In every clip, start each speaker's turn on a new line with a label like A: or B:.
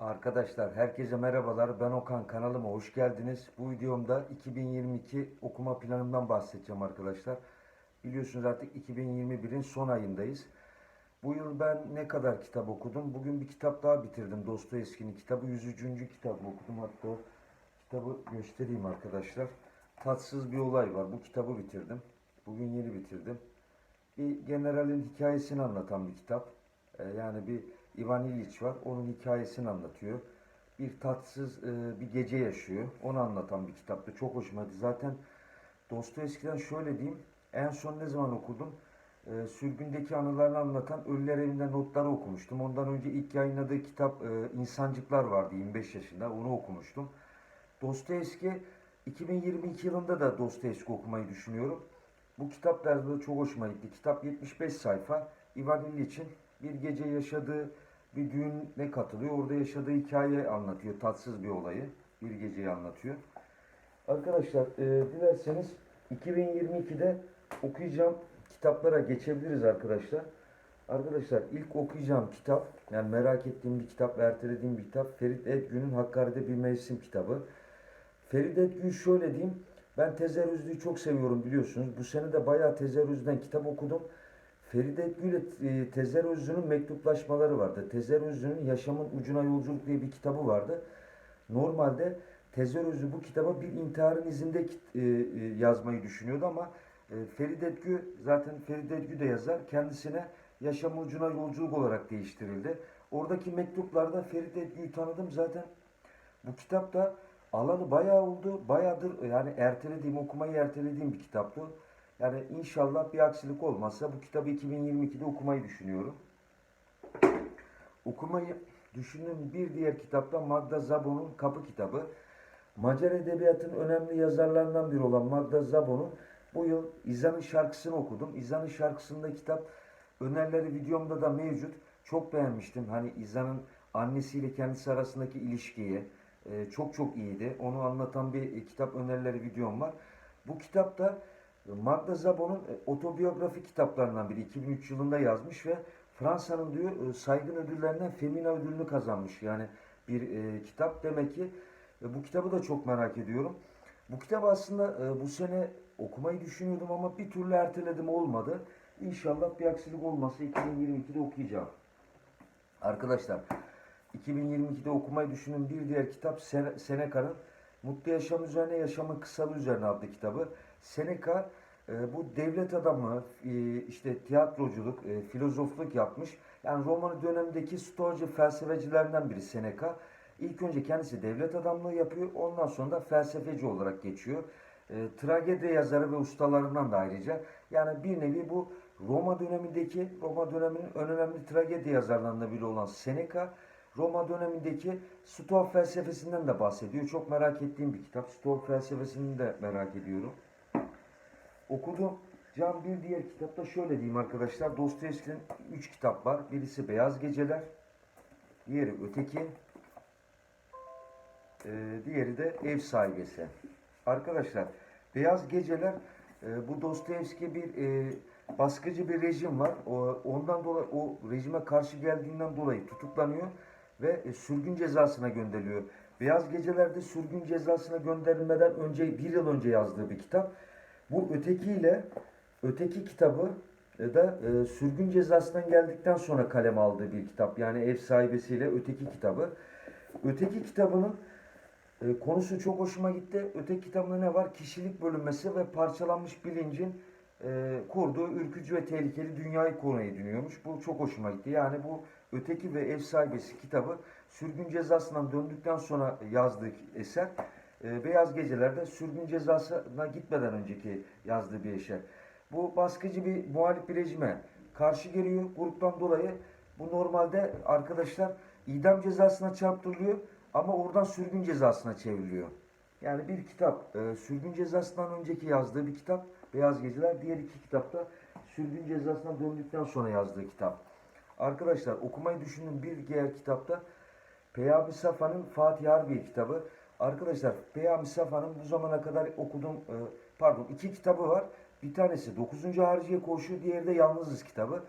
A: Arkadaşlar herkese merhabalar. Ben Okan kanalıma hoş geldiniz. Bu videomda 2022 okuma planımdan bahsedeceğim arkadaşlar. Biliyorsunuz artık 2021'in son ayındayız. Bu yıl ben ne kadar kitap okudum? Bugün bir kitap daha bitirdim. Dostoyevski'nin kitabı 103. kitabı okudum. Hatta kitabı göstereyim arkadaşlar. Tatsız bir olay var. Bu kitabı bitirdim. Bugün yeni bitirdim. Bir generalin hikayesini anlatan bir kitap. Ee, yani bir Ivan İliç var. Onun hikayesini anlatıyor. Bir tatsız e, bir gece yaşıyor. Onu anlatan bir kitaptı. Çok hoşuma gitti. Zaten Dostoyevski'den şöyle diyeyim. En son ne zaman okudum? Ee, sürgündeki anılarını anlatan Ölüler Evinde Notları okumuştum. Ondan önce ilk yayınladığı kitap e, İnsancıklar vardı 25 yaşında. Onu okumuştum. Dostoyevski 2022 yılında da Dostoyevski okumayı düşünüyorum. Bu kitap da çok hoşuma gitti. Kitap 75 sayfa. Ivan İliç'in bir gece yaşadığı bir düğüne katılıyor. Orada yaşadığı hikaye anlatıyor. Tatsız bir olayı. Bir geceyi anlatıyor. Arkadaşlar e, dilerseniz 2022'de okuyacağım kitaplara geçebiliriz arkadaşlar. Arkadaşlar ilk okuyacağım kitap yani merak ettiğim bir kitap ve ertelediğim bir kitap Ferit Edgün'ün Hakkari'de bir mevsim kitabı. Ferit Edgün şöyle diyeyim ben tezerrüzlüğü çok seviyorum biliyorsunuz. Bu sene de bayağı tezerrüzden kitap okudum. Feride Edgü ile e, Tezer Özlü'nün mektuplaşmaları vardı. Tezer Özlü'nün Yaşamın Ucuna Yolculuk diye bir kitabı vardı. Normalde Tezer Özlü bu kitaba bir intiharın izinde e, e, yazmayı düşünüyordu ama e, Feride Edgü zaten Feride Edgü de yazar. Kendisine Yaşamın Ucuna Yolculuk olarak değiştirildi. Oradaki mektuplarda Feride Edgü'yü tanıdım zaten. Bu kitap da alanı bayağı oldu. Bayağıdır yani ertelediğim, okumayı ertelediğim bir kitaptı. Yani inşallah bir aksilik olmazsa bu kitabı 2022'de okumayı düşünüyorum. Okumayı düşündüğüm bir diğer kitap da Magda Szabo'nun Kapı kitabı. Macar edebiyatının önemli yazarlarından biri olan Magda Szabo'nun bu yıl İzan'ın şarkısını okudum. İzan'ın şarkısında kitap önerileri videomda da mevcut. Çok beğenmiştim. Hani İzan'ın annesiyle kendisi arasındaki ilişkiyi e, çok çok iyiydi. Onu anlatan bir e, kitap önerileri videom var. Bu kitapta Magda Szabo'nun e, otobiyografi kitaplarından biri 2003 yılında yazmış ve Fransa'nın diyor e, saygın ödüllerinden Femina ödülünü kazanmış. Yani bir e, kitap demek ki e, bu kitabı da çok merak ediyorum. Bu kitabı aslında e, bu sene okumayı düşünüyordum ama bir türlü erteledim olmadı. İnşallah bir aksilik olmazsa 2022'de okuyacağım. Arkadaşlar 2022'de okumayı düşündüğüm bir diğer kitap Sene- Seneca'nın Mutlu Yaşam Üzerine Yaşamın Kısalığı Üzerine adlı kitabı. Seneca bu devlet adamı, e, işte tiyatroculuk, e, filozofluk yapmış. Yani Roma dönemindeki Stoacı felsefecilerinden biri Seneca. İlk önce kendisi devlet adamlığı yapıyor, ondan sonra da felsefeci olarak geçiyor. E, tragedi yazarı ve ustalarından da ayrıca. Yani bir nevi bu Roma dönemindeki, Roma döneminin en önemli tragedi yazarlarından biri olan Seneca, Roma dönemindeki Stoa felsefesinden de bahsediyor. Çok merak ettiğim bir kitap. Stoa felsefesini de merak ediyorum. Okudum. Can bir diğer kitapta şöyle diyeyim arkadaşlar. Dostoyevski'nin 3 kitap var. Birisi Beyaz Geceler. Diğeri Öteki. Ee, diğeri de Ev Sahibesi. Arkadaşlar Beyaz Geceler e, bu Dostoyevski bir e, baskıcı bir rejim var. O, ondan dolayı o rejime karşı geldiğinden dolayı tutuklanıyor ve e, sürgün cezasına gönderiliyor. Beyaz Geceler'de sürgün cezasına gönderilmeden önce bir yıl önce yazdığı bir kitap. Bu ötekiyle öteki kitabı da e, sürgün cezasından geldikten sonra kaleme aldığı bir kitap. Yani ev sahibesiyle öteki kitabı. Öteki kitabının e, konusu çok hoşuma gitti. Öteki kitabında ne var? Kişilik bölünmesi ve parçalanmış bilincin e, kurduğu ürkücü ve tehlikeli dünyayı konu ediniyormuş. Bu çok hoşuma gitti. Yani bu Öteki ve Ev Sahibesi kitabı sürgün cezasından döndükten sonra yazdığı eser. E, Beyaz Geceler'de sürgün cezasına gitmeden önceki yazdığı bir eser. Bu baskıcı bir muhalif bir rejime karşı geliyor. Gruptan dolayı bu normalde arkadaşlar idam cezasına çarptırılıyor ama oradan sürgün cezasına çevriliyor. Yani bir kitap e, sürgün cezasından önceki yazdığı bir kitap Beyaz Geceler. Diğer iki kitapta sürgün cezasına döndükten sonra yazdığı kitap. Arkadaşlar okumayı düşündüğüm bir diğer kitapta Peyami Safa'nın Fatih Harbiye kitabı. Arkadaşlar Peyami Safa'nın bu zamana kadar okuduğum e, pardon iki kitabı var. Bir tanesi 9. Hariciye Koğuşu, diğeri de Yalnızız kitabı.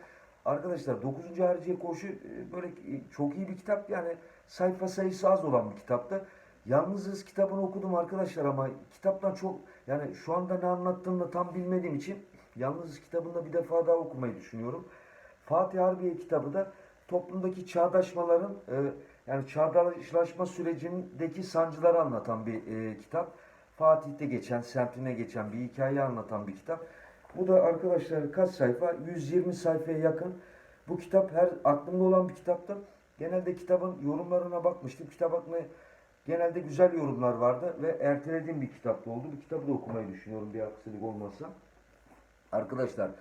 A: Arkadaşlar 9. Hariciye Koşu e, böyle e, çok iyi bir kitap. Yani sayfa sayısı az olan bir kitaptı. Yalnızız kitabını okudum arkadaşlar ama kitaptan çok yani şu anda ne anlattığını tam bilmediğim için Yalnızız kitabını da bir defa daha okumayı düşünüyorum. Fatih Harbiye kitabı da toplumdaki çağdaşmaların e, yani çağdaşlaşma sürecindeki sancıları anlatan bir e, kitap. Fatih'te geçen, semtine geçen bir hikaye anlatan bir kitap. Bu da arkadaşlar kaç sayfa? 120 sayfaya yakın. Bu kitap her aklımda olan bir kitaptı. Genelde kitabın yorumlarına bakmıştım. Kitap hakkında genelde güzel yorumlar vardı ve ertelediğim bir kitapta oldu. Bu kitabı da okumayı düşünüyorum bir aksilik olmazsa. Arkadaşlar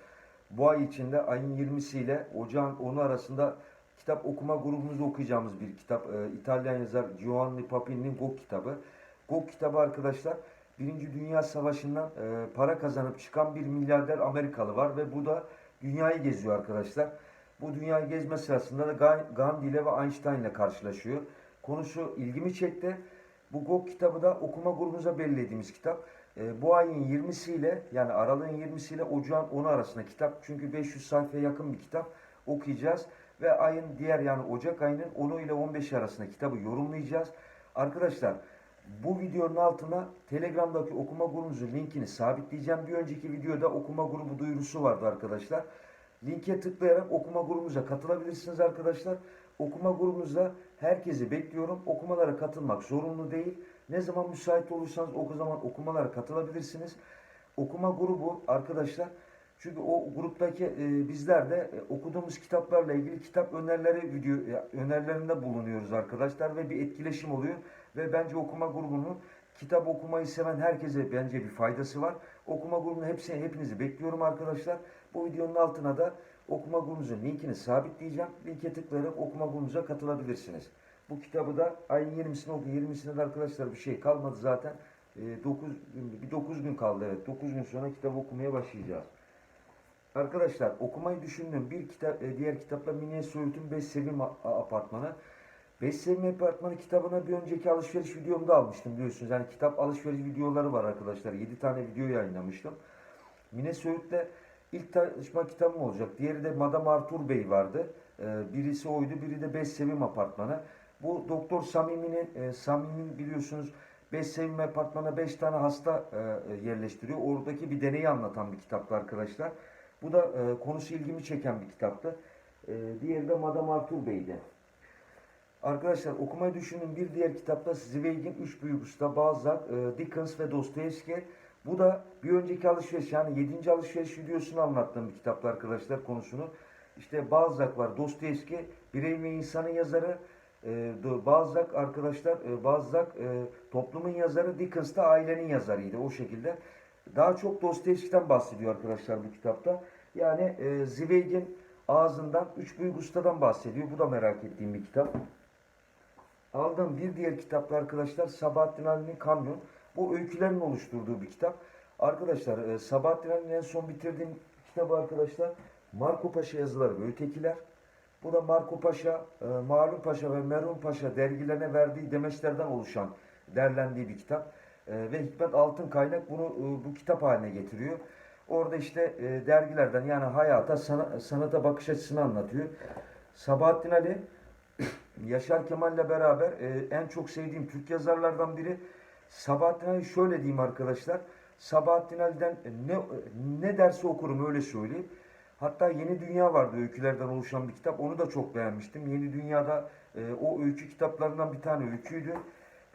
A: bu ay içinde ayın 20'si ile ocağın 10'u arasında kitap okuma grubumuzda okuyacağımız bir kitap. Ee, İtalyan yazar Giovanni Papini'nin Gok kitabı. Gok kitabı arkadaşlar Birinci Dünya Savaşı'ndan e, para kazanıp çıkan bir milyarder Amerikalı var ve bu da dünyayı geziyor arkadaşlar. Bu dünyayı gezme sırasında da Ga- Gandhi ile ve Einstein ile karşılaşıyor. Konusu ilgimi çekti. Bu Gok kitabı da okuma grubumuza belirlediğimiz kitap. E, bu ayın 20'si ile yani aralığın 20'si ile ocağın 10'u arasında kitap. Çünkü 500 sayfaya yakın bir kitap okuyacağız. Ve ayın diğer yani Ocak ayının 10'u ile 15 arasında kitabı yorumlayacağız. Arkadaşlar bu videonun altına Telegram'daki okuma grubumuzun linkini sabitleyeceğim. Bir önceki videoda okuma grubu duyurusu vardı arkadaşlar. Linke tıklayarak okuma grubumuza katılabilirsiniz arkadaşlar. Okuma grubumuzda herkesi bekliyorum. Okumalara katılmak zorunlu değil. Ne zaman müsait olursanız o zaman okumalara katılabilirsiniz. Okuma grubu arkadaşlar çünkü o gruptaki e, bizler de e, okuduğumuz kitaplarla ilgili kitap önerileri video e, önerilerinde bulunuyoruz arkadaşlar ve bir etkileşim oluyor ve bence okuma grubunun kitap okumayı seven herkese bence bir faydası var. Okuma grubunun hepsini hepinizi bekliyorum arkadaşlar. Bu videonun altına da okuma grubumuzun linkini sabitleyeceğim. Linke tıklayarak okuma grubumuza katılabilirsiniz. Bu kitabı da ayın 20'sine oku. 20'sine de arkadaşlar bir şey kalmadı zaten. 9 gün, bir 9 gün kaldı evet. 9 gün sonra kitap okumaya başlayacağız. Arkadaşlar okumayı düşündüğüm bir kitap, e, diğer kitapla Mine Söğüt'ün Beş Sevim A- Apartmanı. Beş Sevim Apartmanı kitabına bir önceki alışveriş videomda almıştım biliyorsunuz. Yani kitap alışveriş videoları var arkadaşlar. 7 tane video yayınlamıştım. Mine Söğüt'le ilk tanışma kitabım olacak. Diğeri de Madame Arthur Bey vardı. Ee, birisi oydu, biri de Beş Sevim Apartmanı. Bu Doktor Samimi'nin, e, Samim'in biliyorsunuz Beş Sevim Apartmanı'na 5 tane hasta e, yerleştiriyor. Oradaki bir deneyi anlatan bir kitaptı arkadaşlar. Bu da e, konusu ilgimi çeken bir kitaptı. E, diğeri de Madame Arthur Bey'di. Arkadaşlar okumayı düşünün bir diğer kitapta Zweig'in Üç Büyük Usta, Balzac, e, Dickens ve Dostoyevski. Bu da bir önceki alışveriş yani 7. alışveriş videosunu anlattığım bir kitapta arkadaşlar konusunu. İşte Balzac var, Dostoyevski, Birey ve İnsanın yazarı, e, Balzac arkadaşlar, e, Balzac e, toplumun yazarı, Dickens de ailenin yazarıydı o şekilde. Daha çok Dostoyevski'den bahsediyor arkadaşlar bu kitapta. Yani e, Zweig'in ağzından Üç Büyük Usta'dan bahsediyor. Bu da merak ettiğim bir kitap. Aldığım bir diğer kitapta arkadaşlar Sabahattin Ali'nin Kamyon. Bu öykülerin oluşturduğu bir kitap. Arkadaşlar e, Sabahattin Ali'nin en son bitirdiğim kitabı arkadaşlar Marco Paşa yazıları ve ötekiler. Bu da Marco Paşa, e, Malum Paşa ve Merhum Paşa dergilerine verdiği demeçlerden oluşan, derlendiği bir kitap. E, ve Hikmet Altın Kaynak bunu e, bu kitap haline getiriyor. Orada işte e, dergilerden yani hayata, sana- sanata bakış açısını anlatıyor. Sabahattin Ali Yaşar Kemal'le beraber e, en çok sevdiğim Türk yazarlardan biri. Sabahattin Ali şöyle diyeyim arkadaşlar. Sabahattin Ali'den ne ne derse okurum öyle söyleyeyim. Hatta Yeni Dünya vardı öykülerden oluşan bir kitap. Onu da çok beğenmiştim. Yeni Dünya'da e, o öykü kitaplarından bir tane öyküydü.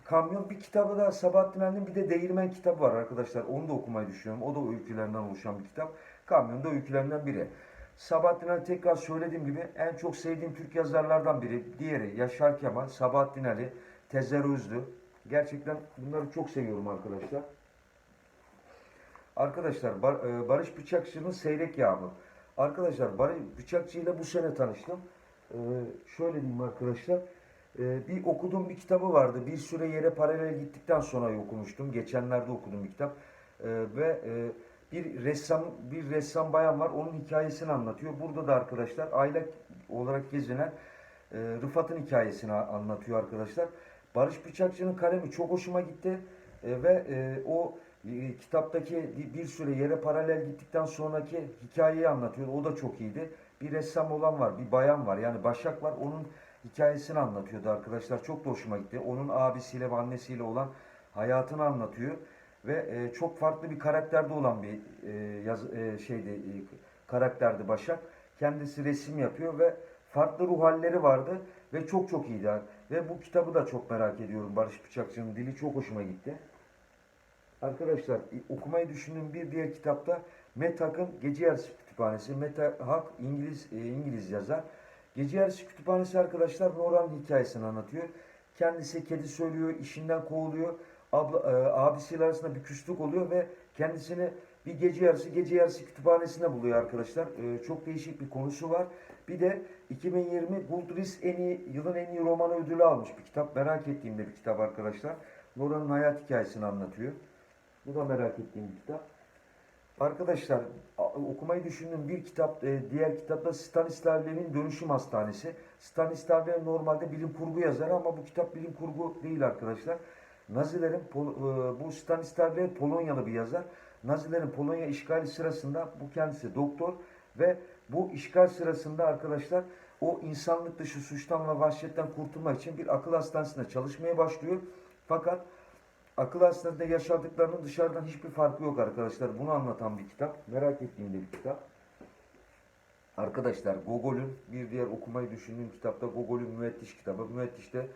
A: Kamyon bir kitabı da Sabahattin Ali'nin bir de Değirmen kitabı var arkadaşlar. Onu da okumayı düşünüyorum. O da öykülerinden oluşan bir kitap. Kamyon da öykülerinden biri. Sabahattin Ali tekrar söylediğim gibi en çok sevdiğim Türk yazarlardan biri. Diğeri Yaşar Kemal, Sabahattin Ali, Tezer Özlü. Gerçekten bunları çok seviyorum arkadaşlar. Arkadaşlar Bar- e, Barış Bıçakçı'nın Seyrek Yağmur. Arkadaşlar Barış Bıçakçı ile bu sene tanıştım. Ee, şöyle diyeyim arkadaşlar. Ee, bir okuduğum bir kitabı vardı. Bir süre yere paralel gittikten sonra okumuştum. Geçenlerde okudum bir kitap. Ee, ve e, bir ressam bir ressam bayan var. Onun hikayesini anlatıyor. Burada da arkadaşlar aile olarak gezinen e, Rıfat'ın hikayesini anlatıyor arkadaşlar. Barış Bıçakçı'nın kalemi çok hoşuma gitti. E, ve o kitaptaki bir süre yere paralel gittikten sonraki hikayeyi anlatıyor. O da çok iyiydi. bir ressam olan var, bir bayan var. Yani Başak var. Onun hikayesini anlatıyordu arkadaşlar. Çok da hoşuma gitti. Onun abisiyle ve annesiyle olan hayatını anlatıyor ve e, çok farklı bir karakterde olan bir e, yaz, e, şeydi e, karakterdi Başak. Kendisi resim yapıyor ve farklı ruh halleri vardı ve çok çok iyiydi. Ve bu kitabı da çok merak ediyorum. Barış Bıçakçı'nın dili çok hoşuma gitti. Arkadaşlar okumayı düşündüğüm bir diğer kitapta Metak'ın Gece Yarısı Kütüphanesi. Meta Hak İngiliz e, İngiliz yazar. Gece Yarısı Kütüphanesi arkadaşlar Nora'nın hikayesini anlatıyor. Kendisi kedi söylüyor, işinden kovuluyor. Abla, e, abisiyle arasında bir küslük oluyor ve kendisini bir gece yarısı gece yarısı kütüphanesinde buluyor arkadaşlar. E, çok değişik bir konusu var. Bir de 2020 Goodreads en iyi yılın en iyi romanı ödülü almış bir kitap. Merak ettiğim de bir kitap arkadaşlar. Nora'nın hayat hikayesini anlatıyor. Bu da merak ettiğim bir kitap. Arkadaşlar okumayı düşündüğüm bir kitap, e, diğer kitapta Stanislav Lev'in Dönüşüm Hastanesi. Stanislav Lev normalde bilim kurgu yazarı ama bu kitap bilim kurgu değil arkadaşlar. Nazilerin, e, bu Stanislav Lev Polonyalı bir yazar. Nazilerin Polonya işgali sırasında bu kendisi doktor ve bu işgal sırasında arkadaşlar o insanlık dışı suçtan ve vahşetten kurtulmak için bir akıl hastanesinde çalışmaya başlıyor. Fakat akıl hastanesinde yaşadıklarının dışarıdan hiçbir farkı yok arkadaşlar. Bunu anlatan bir kitap. Merak ettiğim bir kitap. Arkadaşlar Gogol'ün bir diğer okumayı düşündüğüm kitapta Gogol'ün Müettiş kitabı. Müettiş de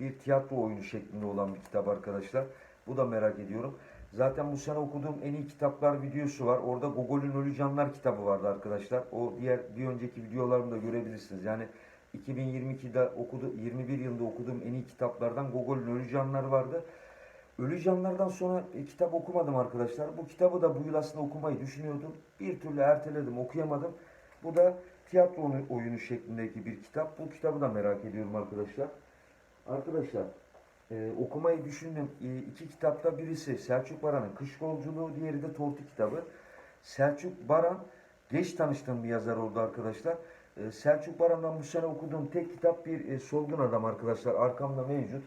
A: bir tiyatro oyunu şeklinde olan bir kitap arkadaşlar. Bu da merak ediyorum. Zaten bu sene okuduğum en iyi kitaplar videosu var. Orada Gogol'ün Ölü Canlar kitabı vardı arkadaşlar. O diğer bir önceki videolarımda görebilirsiniz. Yani 2022'de okudu 21 yılında okuduğum en iyi kitaplardan Gogol'ün Ölü Canlar vardı. Ölü Canlar'dan sonra e, kitap okumadım arkadaşlar. Bu kitabı da bu yıl aslında okumayı düşünüyordum. Bir türlü erteledim, okuyamadım. Bu da tiyatro oyunu- şeklindeki bir kitap. Bu kitabı da merak ediyorum arkadaşlar. Arkadaşlar e, okumayı düşündüm. E, iki kitapta birisi Selçuk Baran'ın Kış Yolculuğu, diğeri de Tortu kitabı. Selçuk Baran geç tanıştığım bir yazar oldu arkadaşlar. E, Selçuk Baran'dan bu sene okuduğum tek kitap bir e, Solgun Adam arkadaşlar. Arkamda mevcut.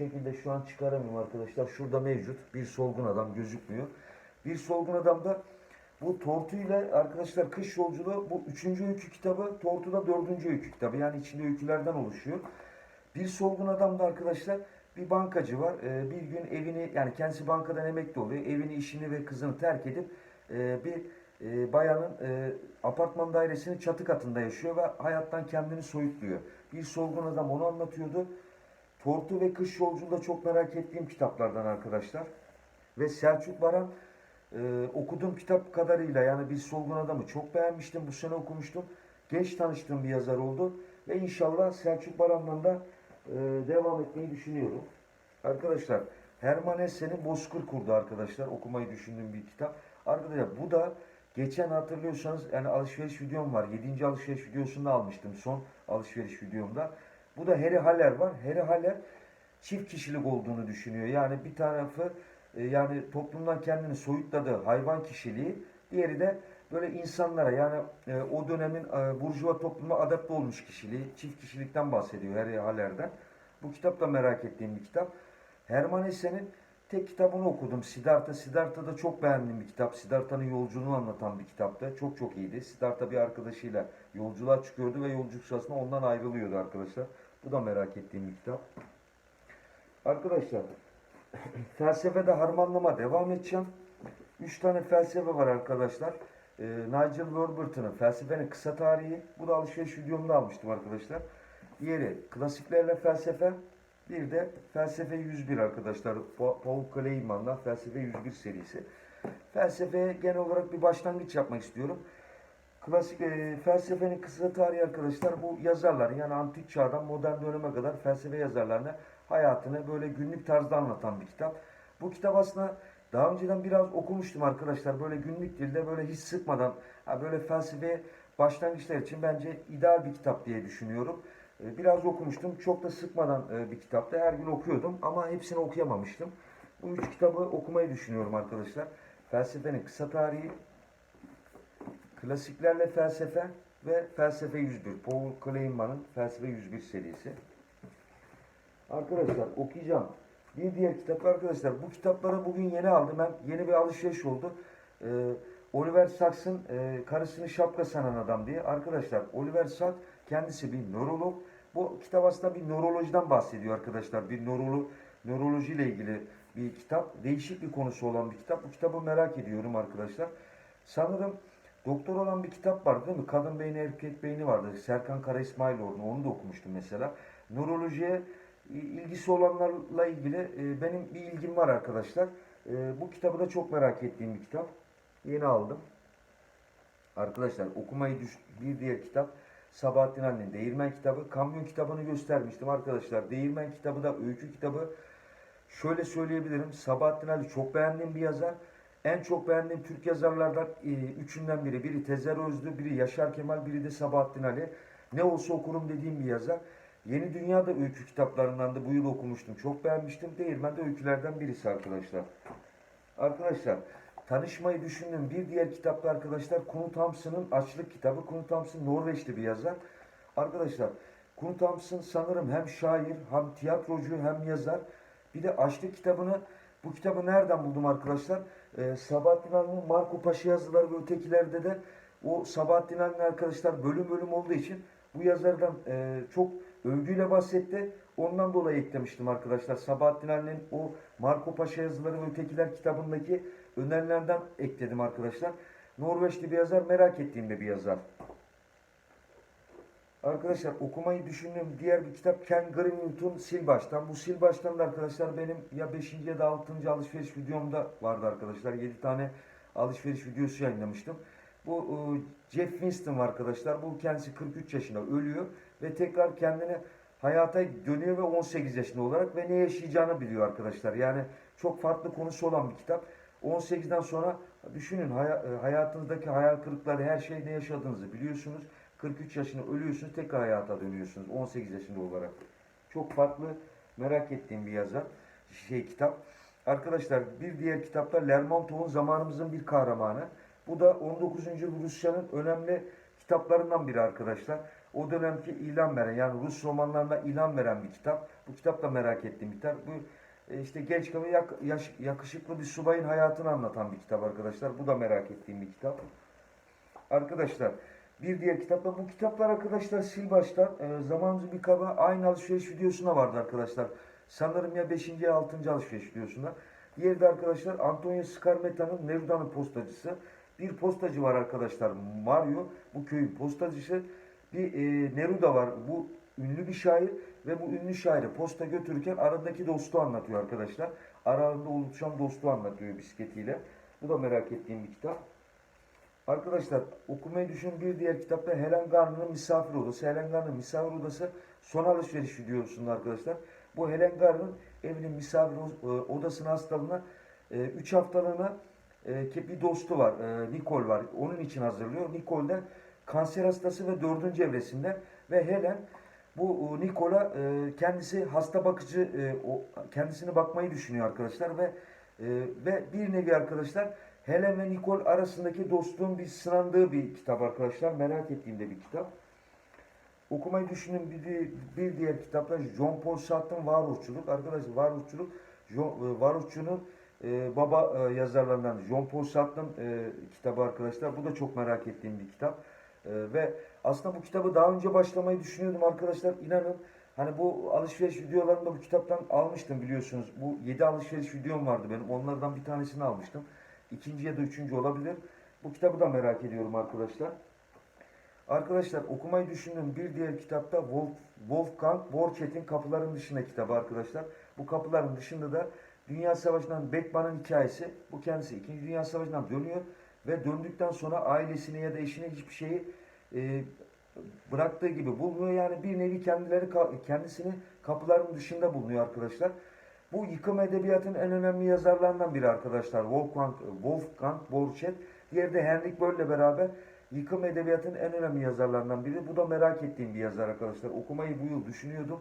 A: Şekilde şu an çıkaramıyorum arkadaşlar. Şurada mevcut. Bir solgun adam gözükmüyor. Bir solgun adamda bu Tortu ile arkadaşlar Kış Yolculuğu bu üçüncü öykü kitabı. Tortu da dördüncü öykü kitabı. Yani içinde öykülerden oluşuyor. Bir solgun adam da arkadaşlar bir bankacı var. Ee, bir gün evini yani kendisi bankadan emekli oluyor. Evini, işini ve kızını terk edip e, bir e, bayanın e, apartman dairesinin çatı katında yaşıyor ve hayattan kendini soyutluyor. Bir solgun adam onu anlatıyordu. Tortu ve Kış Yolculuğu da çok merak ettiğim kitaplardan arkadaşlar. Ve Selçuk Baran e, okuduğum kitap kadarıyla yani bir solgun adamı çok beğenmiştim. Bu sene okumuştum. Genç tanıştığım bir yazar oldu. Ve inşallah Selçuk Baran'dan da e, devam etmeyi düşünüyorum. Arkadaşlar Herman Hesse'nin Bozkır Kurdu arkadaşlar. Okumayı düşündüğüm bir kitap. Arkadaşlar bu da geçen hatırlıyorsanız yani alışveriş videom var. 7. alışveriş videosunda almıştım son alışveriş videomda. Bu da Harry Haller var. Harry Haller çift kişilik olduğunu düşünüyor. Yani bir tarafı e, yani toplumdan kendini soyutladığı hayvan kişiliği, diğeri de böyle insanlara yani e, o dönemin e, burjuva topluma adapte olmuş kişiliği, çift kişilikten bahsediyor Harry Haller'den. Bu kitap da merak ettiğim bir kitap. Herman Hesse'nin tek kitabını okudum. Siddhartha. Siddhartha da çok beğendiğim bir kitap. Siddhartha'nın yolculuğunu anlatan bir kitaptı. Çok çok iyiydi. Siddhartha bir arkadaşıyla yolculuğa çıkıyordu ve yolculuk sırasında ondan ayrılıyordu arkadaşlar. Bu da merak ettiğim bir kitap. Arkadaşlar felsefede harmanlama devam edeceğim. Üç tane felsefe var arkadaşlar. Ee, Nigel Warburton'ın Felsefenin Kısa Tarihi. Bu da alışveriş videomda almıştım arkadaşlar. Diğeri Klasiklerle Felsefe. Bir de Felsefe 101 arkadaşlar. Pa- Paul Kleyman'dan Felsefe 101 serisi. Felsefeye genel olarak bir başlangıç yapmak istiyorum. Klasik e, felsefenin kısa tarihi arkadaşlar bu yazarlar yani antik çağdan modern döneme kadar felsefe yazarlarına hayatını böyle günlük tarzda anlatan bir kitap. Bu kitap aslında daha önceden biraz okumuştum arkadaşlar. Böyle günlük dilde böyle hiç sıkmadan böyle felsefeye başlangıçlar için bence ideal bir kitap diye düşünüyorum. E, Biraz okumuştum. Çok da sıkmadan e, bir kitaptı. Her gün okuyordum ama hepsini okuyamamıştım. Bu üç kitabı okumayı düşünüyorum arkadaşlar. Felsefenin kısa tarihi, Klasiklerle Felsefe ve Felsefe 101. Paul Kleinman'ın Felsefe 101 serisi. Arkadaşlar okuyacağım. Bir diğer kitap arkadaşlar bu kitapları bugün yeni aldım. Ben yeni bir alışveriş oldu. Ee, Oliver Sacks'ın e, karısını şapka sanan adam diye. Arkadaşlar Oliver Sacks kendisi bir nörolog. Bu kitap aslında bir nörolojiden bahsediyor arkadaşlar. Bir nörolo, nöroloji ile ilgili bir kitap. Değişik bir konusu olan bir kitap. Bu kitabı merak ediyorum arkadaşlar. Sanırım doktor olan bir kitap vardı değil mi? Kadın beyni erkek beyni vardı. Serkan Kara İsmailoğlu. Onu da okumuştum mesela. Nörolojiye ilgisi olanlarla ilgili e, benim bir ilgim var arkadaşlar. E, bu kitabı da çok merak ettiğim bir kitap. Yeni aldım. Arkadaşlar okumayı düş bir diğer kitap Sabahattin Ali'nin Değirmen kitabı. Kamyon kitabını göstermiştim arkadaşlar. Değirmen kitabı da öykü kitabı. Şöyle söyleyebilirim. Sabahattin Ali çok beğendiğim bir yazar. En çok beğendiğim Türk yazarlardan e, üçünden biri. Biri Tezer Özlü, biri Yaşar Kemal, biri de Sabahattin Ali. Ne olsa okurum dediğim bir yazar. Yeni Dünya'da öykü kitaplarından da bu yıl okumuştum. Çok beğenmiştim. Değirmen de öykülerden birisi arkadaşlar. Arkadaşlar tanışmayı düşündüm. Bir diğer kitapta arkadaşlar Knut Hamsun'un Açlık kitabı. Knut Hamsun Norveçli bir yazar. Arkadaşlar Knut Hamsun sanırım hem şair hem tiyatrocu hem yazar. Bir de Açlık kitabını bu kitabı nereden buldum arkadaşlar? Ee, Sabahattin Ali'nin Marco Paşa yazıları ve ötekilerde de o Sabahattin Ali'nin arkadaşlar bölüm bölüm olduğu için bu yazardan e, çok övgüyle bahsetti. Ondan dolayı eklemiştim arkadaşlar. Sabahattin Ali'nin o Marco Paşa yazıları ve ötekiler kitabındaki önerilerden ekledim arkadaşlar. Norveçli bir yazar merak ettiğim bir yazar. Arkadaşlar okumayı düşündüğüm diğer bir kitap Ken Greenwood'un Sil Baştan. Bu Sil da arkadaşlar benim ya 5. ya da 6. alışveriş videomda vardı arkadaşlar. 7 tane alışveriş videosu yayınlamıştım. Bu e, Jeff Winston arkadaşlar. Bu kendisi 43 yaşında ölüyor ve tekrar kendini hayata dönüyor ve 18 yaşında olarak ve ne yaşayacağını biliyor arkadaşlar. Yani çok farklı konusu olan bir kitap. 18'den sonra düşünün e, hayatınızdaki hayal kırıkları her şey ne yaşadığınızı biliyorsunuz. 43 yaşında ölüyorsunuz tekrar hayata dönüyorsunuz 18 yaşında olarak. Çok farklı merak ettiğim bir yazar şey kitap. Arkadaşlar bir diğer kitapta Lermontov'un zamanımızın bir kahramanı. Bu da 19. Rusya'nın önemli kitaplarından biri arkadaşlar. O dönemki ilan veren yani Rus romanlarına ilan veren bir kitap. Bu kitap da merak ettiğim bir kitap. Bu e, işte genç yaş- yakışıklı bir subayın hayatını anlatan bir kitap arkadaşlar. Bu da merak ettiğim bir kitap. Arkadaşlar bir diğer kitapta bu kitaplar arkadaşlar sil baştan e, zamanımızın bir kaba aynı alışveriş videosuna vardı arkadaşlar. Sanırım ya 5. ya 6. alışveriş videosuna. Diğeri de arkadaşlar Antonio Scarmetta'nın Neruda'nın postacısı. Bir postacı var arkadaşlar Mario. Bu köyün postacısı. Bir e, Neruda var. Bu ünlü bir şair ve bu ünlü şairi posta götürürken aradaki dostu anlatıyor arkadaşlar. Aralarında oluşan dostu anlatıyor bisikletiyle. Bu da merak ettiğim bir kitap. Arkadaşlar okumayı düşün bir diğer kitapta Helen Garner'ın misafir odası. Helen Garner'ın misafir odası son alışveriş videosunda arkadaşlar. Bu Helen Garner'ın evinin misafir e, odasına hastalığına 3 haftalığına e, ki bir dostu var. E, Nicole var. Onun için hazırlıyor. Nicole de kanser hastası ve dördüncü evresinde ve Helen bu e, Nicole'a e, kendisi hasta bakıcı e, o kendisini bakmayı düşünüyor arkadaşlar ve e, ve bir nevi arkadaşlar Helen ve Nicole arasındaki dostluğun bir sınandığı bir kitap arkadaşlar. Merak ettiğim de bir kitap. Okumayı düşündüğüm bir, bir diğer kitapta John Paul Sartre'ın Varoluşçuluk. Arkadaşlar Varoluşçuluk e, Varoluşçu'nun e, baba e, yazarlarından John Paul Sartre'ın e, kitabı arkadaşlar. Bu da çok merak ettiğim bir kitap. E, ve aslında bu kitabı daha önce başlamayı düşünüyordum arkadaşlar. İnanın hani bu alışveriş videolarında bu kitaptan almıştım biliyorsunuz. Bu 7 alışveriş videom vardı benim. Onlardan bir tanesini almıştım. İkinci ya da üçüncü olabilir. Bu kitabı da merak ediyorum arkadaşlar. Arkadaşlar okumayı düşündüğüm bir diğer kitapta Wolf, Wolfgang Borchet'in Kapıların Dışında kitabı arkadaşlar. Bu kapıların dışında da Dünya Savaşı'ndan Beckman'ın hikayesi. Bu kendisi 2. Dünya Savaşı'ndan dönüyor ve döndükten sonra ailesine ya da eşine hiçbir şeyi e, bıraktığı gibi bulmuyor. Yani bir nevi kendileri kendisini kapıların dışında bulunuyor arkadaşlar. Bu yıkım edebiyatının en önemli yazarlarından biri arkadaşlar. Wolfgang, Wolfgang Borchet. Diğeri de Henrik Böll'le beraber yıkım edebiyatının en önemli yazarlarından biri. Bu da merak ettiğim bir yazar arkadaşlar. Okumayı bu yıl düşünüyordum.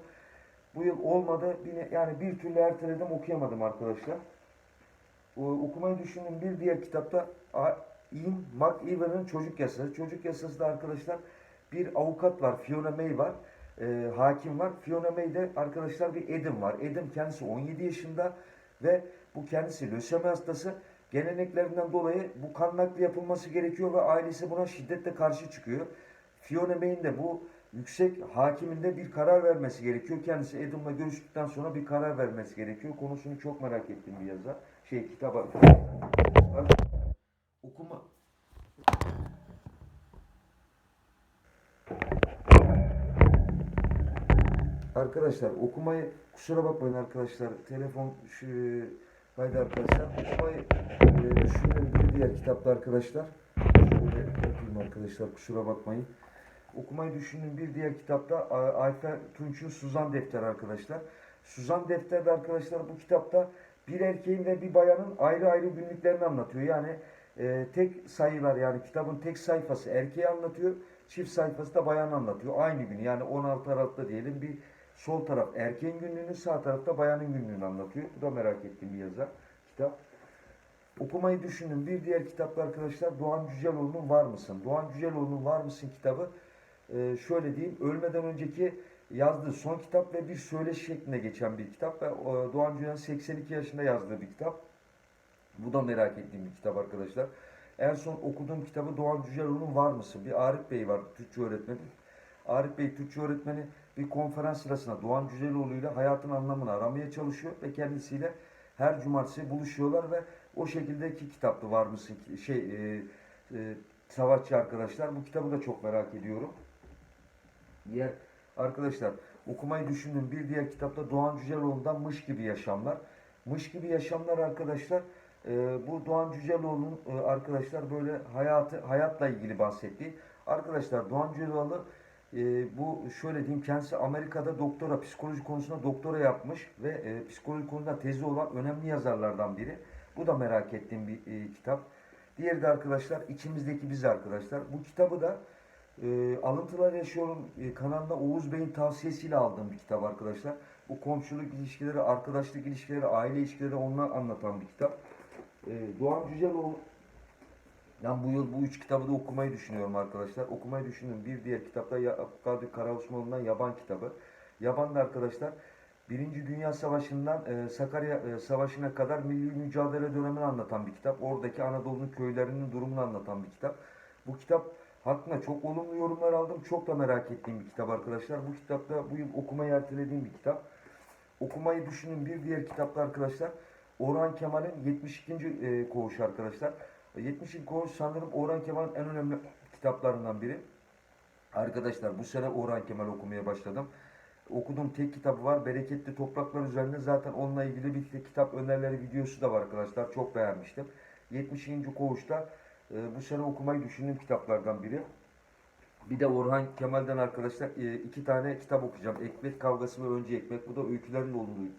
A: Bu yıl olmadı. Yani bir türlü erteledim okuyamadım arkadaşlar. Okumayı düşündüğüm bir diğer kitapta Ian McEwan'ın Çocuk Yasası. Çocuk Yasası da arkadaşlar bir avukat var. Fiona May var. Ee, hakim var. Fiona May'de arkadaşlar bir Edim var. Edim kendisi 17 yaşında ve bu kendisi lösemi hastası Geleneklerinden dolayı bu kan nakli yapılması gerekiyor ve ailesi buna şiddetle karşı çıkıyor. Fiona May'in de bu yüksek hakiminde bir karar vermesi gerekiyor. Kendisi Adam'la görüştükten sonra bir karar vermesi gerekiyor. Konusunu çok merak ettim bir yazar. Şey kitaba. Okuma. Arkadaşlar okumayı kusura bakmayın arkadaşlar telefon şu haydi arkadaşlar okumayı e, düşündüğüm bir diğer kitapta arkadaşlar şöyle yapayım arkadaşlar kusura bakmayın okumayı düşündüğüm bir diğer kitapta Ayfer Tunç'un Suzan Defteri arkadaşlar Suzan Defteri arkadaşlar bu kitapta bir erkeğin ve bir bayanın ayrı ayrı günlüklerini anlatıyor yani e, tek sayılar yani kitabın tek sayfası erkeği anlatıyor çift sayfası da bayan anlatıyor aynı gün yani 16 Aralık'ta diyelim bir Sol taraf erkeğin günlüğünü, sağ tarafta bayanın günlüğünü anlatıyor. Bu da merak ettiğim bir yazar, kitap. Okumayı düşünün. Bir diğer kitapta arkadaşlar Doğan Cüceloğlu'nun Var mısın? Doğan Cüceloğlu'nun Var mısın kitabı e, şöyle diyeyim. Ölmeden önceki yazdığı son kitap ve bir söyleşi şeklinde geçen bir kitap. Ve e, Doğan Cüceloğlu'nun 82 yaşında yazdığı bir kitap. Bu da merak ettiğim bir kitap arkadaşlar. En son okuduğum kitabı Doğan Cüceloğlu'nun Var mısın? Bir Arif Bey var, Türkçe öğretmeni. Arif Bey Türkçe öğretmeni bir konferans sırasında Doğan Cüceloğlu ile hayatın anlamını aramaya çalışıyor ve kendisiyle her cumartesi buluşuyorlar ve o şekildeki kitapta var mısın şey e, e, savaşçı arkadaşlar bu kitabı da çok merak ediyorum. Diğer arkadaşlar okumayı düşündüğüm bir diğer kitapta Doğan Cüceloğlu'ndan Mış gibi yaşamlar. Mış gibi yaşamlar arkadaşlar e, bu Doğan Cüceloğlu'nun e, arkadaşlar böyle hayatı hayatla ilgili bahsettiği. Arkadaşlar Doğan Cüceloğlu e, bu şöyle diyeyim kendisi Amerika'da doktora psikoloji konusunda doktora yapmış ve e, psikoloji konusunda tezi olan önemli yazarlardan biri. Bu da merak ettiğim bir e, kitap. Diğeri de arkadaşlar içimizdeki biz arkadaşlar. Bu kitabı da e, Alıntılar Yaşıyorum e, kanalında Oğuz Bey'in tavsiyesiyle aldığım bir kitap arkadaşlar. Bu komşuluk ilişkileri, arkadaşlık ilişkileri, aile ilişkileri onlar anlatan bir kitap. E, Doğan Cüceloğlu ben bu yıl bu üç kitabı da okumayı düşünüyorum arkadaşlar. Okumayı düşündüm. Bir diğer kitapta Abdülkadir Karaosmanoğlu'ndan Yaban kitabı. Yaban da arkadaşlar Birinci Dünya Savaşı'ndan e, Sakarya e, Savaşı'na kadar milli mücadele dönemini anlatan bir kitap. Oradaki Anadolu'nun köylerinin durumunu anlatan bir kitap. Bu kitap hakkında çok olumlu yorumlar aldım. Çok da merak ettiğim bir kitap arkadaşlar. Bu kitapta bu yıl okumayı ertelediğim bir kitap. Okumayı düşünün bir diğer kitapta arkadaşlar. Orhan Kemal'in 72. e, arkadaşlar. 70. koğuş sanırım Orhan Kemal'in en önemli kitaplarından biri. Arkadaşlar bu sene Orhan Kemal okumaya başladım. Okuduğum tek kitabı var. Bereketli Topraklar üzerinde zaten onunla ilgili bir kitap önerileri videosu da var arkadaşlar. Çok beğenmiştim. 70. koğuşta e, bu sene okumayı düşündüğüm kitaplardan biri. Bir de Orhan Kemal'den arkadaşlar e, iki tane kitap okuyacağım. Ekmek Kavgası ve Önce Ekmek. Bu da öykülerin bulunduğu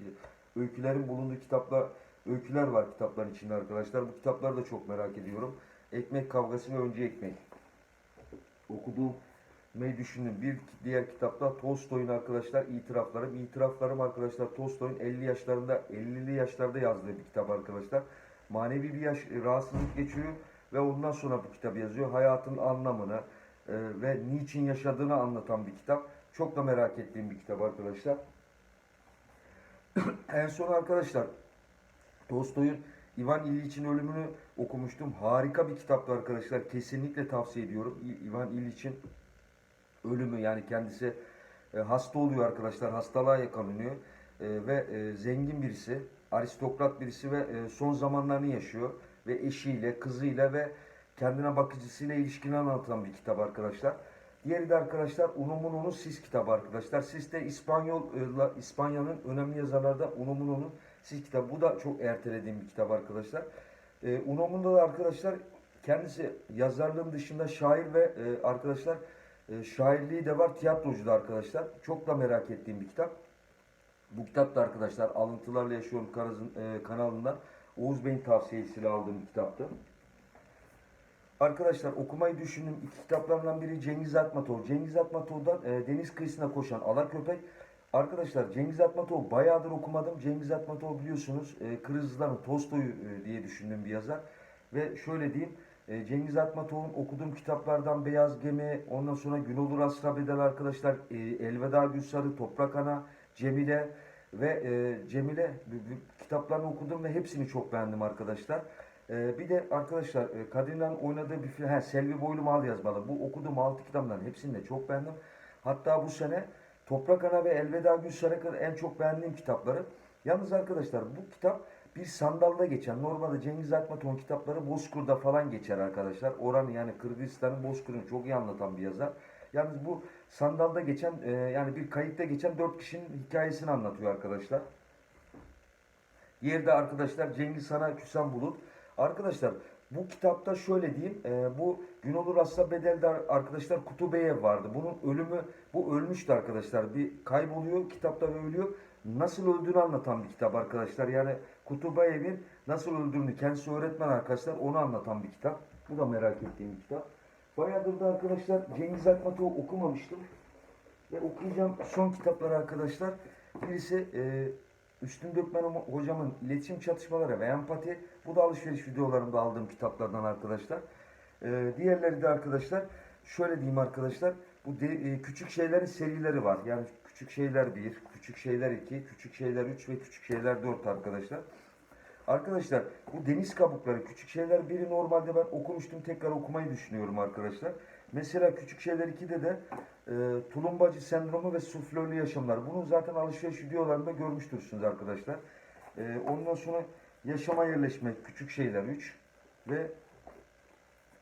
A: öykülerin bulunduğu kitapla öyküler var kitapların içinde arkadaşlar. Bu kitapları da çok merak ediyorum. Ekmek Kavgası ve Önce Ekmek. Okuduğum May düşündüm. Bir diğer kitapta Tolstoy'un arkadaşlar itiraflarım. İtiraflarım arkadaşlar Tolstoy'un 50 yaşlarında 50'li yaşlarda yazdığı bir kitap arkadaşlar. Manevi bir yaş, rahatsızlık geçiriyor ve ondan sonra bu kitabı yazıyor. Hayatın anlamını e, ve niçin yaşadığını anlatan bir kitap. Çok da merak ettiğim bir kitap arkadaşlar. en son arkadaşlar Tolstoy'un Ivan İliç'in ölümünü okumuştum. Harika bir kitaptı arkadaşlar. Kesinlikle tavsiye ediyorum. Ivan İliç'in ölümü yani kendisi e, hasta oluyor arkadaşlar. Hastalığa yakalanıyor. E, ve e, zengin birisi, aristokrat birisi ve son zamanlarını yaşıyor. Ve eşiyle, kızıyla ve kendine bakıcısıyla ilişkini anlatan bir kitap arkadaşlar. Diğeri de arkadaşlar Unamuno'nun Sis kitabı arkadaşlar. Sis de İspanyol, e, İspanya'nın önemli yazarlardan Unamuno'nun Sis kitabı. Bu da çok ertelediğim bir kitap arkadaşlar. E, Unamuno da arkadaşlar kendisi yazarlığın dışında şair ve e, arkadaşlar e, şairliği de var, tiyatrocu da arkadaşlar. Çok da merak ettiğim bir kitap. Bu kitap da arkadaşlar Alıntılarla Yaşıyorum e, kanalından Oğuz Bey'in tavsiyesiyle aldığım bir kitaptı. Arkadaşlar okumayı düşündüğüm iki kitaplardan biri Cengiz Atmatov. Cengiz Atmatov'dan e, Deniz Kıyısına Koşan Alaköpek. Arkadaşlar Cengiz Atmatov bayağıdır okumadım. Cengiz Atmatov biliyorsunuz e, Kırgızların Tolstoy'u e, diye düşündüğüm bir yazar. Ve şöyle diyeyim e, Cengiz Atmatov'un okuduğum kitaplardan Beyaz Gemi, ondan sonra Gün Olur Asra Bedel arkadaşlar, e, Elveda Gülsarı, Toprak Ana, Cemile ve e, Cemile kitaplarını okudum ve hepsini çok beğendim arkadaşlar. Ee, bir de arkadaşlar e, Kadir oynadığı bir film, he, Selvi Boylu Mal yazmalı. Bu okuduğum 6 kitapların hepsini de çok beğendim. Hatta bu sene Toprak Ana ve Elveda Gülşen'e kadar en çok beğendiğim kitapları. Yalnız arkadaşlar bu kitap bir sandalda geçen. Normalde Cengiz Akmaton kitapları Bozkır'da falan geçer arkadaşlar. Oranı yani Kırgızistan'ın Bozkır'ını çok iyi anlatan bir yazar. Yalnız bu sandalda geçen e, yani bir kayıkta geçen dört kişinin hikayesini anlatıyor arkadaşlar. Yerde arkadaşlar Cengiz Han'a Küsen Bulut. Arkadaşlar bu kitapta şöyle diyeyim. e, bu Günolur Asla Bedel'de arkadaşlar Kutubeyev vardı. Bunun ölümü bu ölmüştü arkadaşlar. Bir kayboluyor kitapta ölüyor. Nasıl öldüğünü anlatan bir kitap arkadaşlar. Yani Kutubeyev'in nasıl öldüğünü kendisi öğretmen arkadaşlar onu anlatan bir kitap. Bu da merak ettiğim bir kitap. Bayağıdır da arkadaşlar Cengiz Akmat'ı okumamıştım. Ve okuyacağım son kitaplar arkadaşlar. Birisi e, Üstün Dökmen Hoca- hocamın iletişim çatışmaları ve empati. Bu da alışveriş videolarımda aldığım kitaplardan arkadaşlar. E, diğerleri de arkadaşlar şöyle diyeyim arkadaşlar. Bu de, e, küçük şeylerin serileri var. Yani küçük şeyler 1, küçük şeyler 2, küçük şeyler 3 ve küçük şeyler 4 arkadaşlar. Arkadaşlar bu deniz kabukları küçük şeyler biri normalde ben okumuştum tekrar okumayı düşünüyorum arkadaşlar. Mesela küçük şeyler 2'de de e, tulumbacı sendromu ve suflörlü yaşamlar. Bunu zaten alışveriş videolarında görmüştürsünüz arkadaşlar. E, ondan sonra yaşama yerleşmek küçük şeyler 3 ve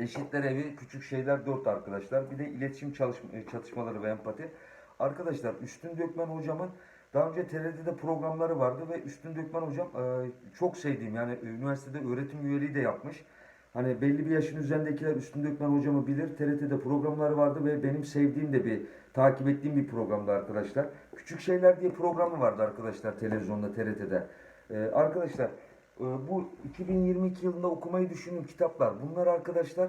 A: eşitler evi küçük şeyler 4 arkadaşlar. Bir de iletişim çalışma, e, çatışmaları ve empati. Arkadaşlar Üstün Dökmen hocamın daha önce TRT'de programları vardı ve Üstün Dökmen hocam e, çok sevdiğim yani üniversitede öğretim üyeliği de yapmış. Hani belli bir yaşın üzerindekiler Üstün Dökmen hocamı bilir. TRT'de programları vardı ve benim sevdiğim de bir takip ettiğim bir programdı arkadaşlar. Küçük Şeyler diye programı vardı arkadaşlar televizyonda TRT'de. E, arkadaşlar e, bu 2022 yılında okumayı düşündüğüm kitaplar. Bunlar arkadaşlar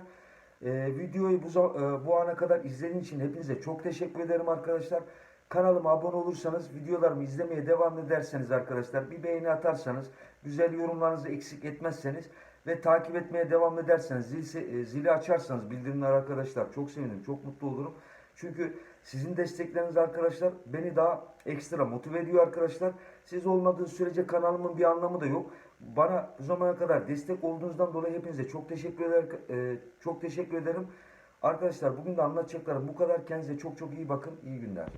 A: e, videoyu bu, e, bu ana kadar izlediğiniz için hepinize çok teşekkür ederim arkadaşlar. Kanalıma abone olursanız, videolarımı izlemeye devam ederseniz arkadaşlar, bir beğeni atarsanız, güzel yorumlarınızı eksik etmezseniz ve takip etmeye devam ederseniz, zil, e, zili açarsanız bildirimler arkadaşlar çok sevinirim, çok mutlu olurum. Çünkü sizin destekleriniz arkadaşlar beni daha ekstra motive ediyor arkadaşlar. Siz olmadığı sürece kanalımın bir anlamı da yok. Bana bu zamana kadar destek olduğunuzdan dolayı hepinize çok teşekkür eder, e, çok teşekkür ederim. Arkadaşlar bugün de anlatacaklarım bu kadar. Kendinize çok çok iyi bakın. İyi günler.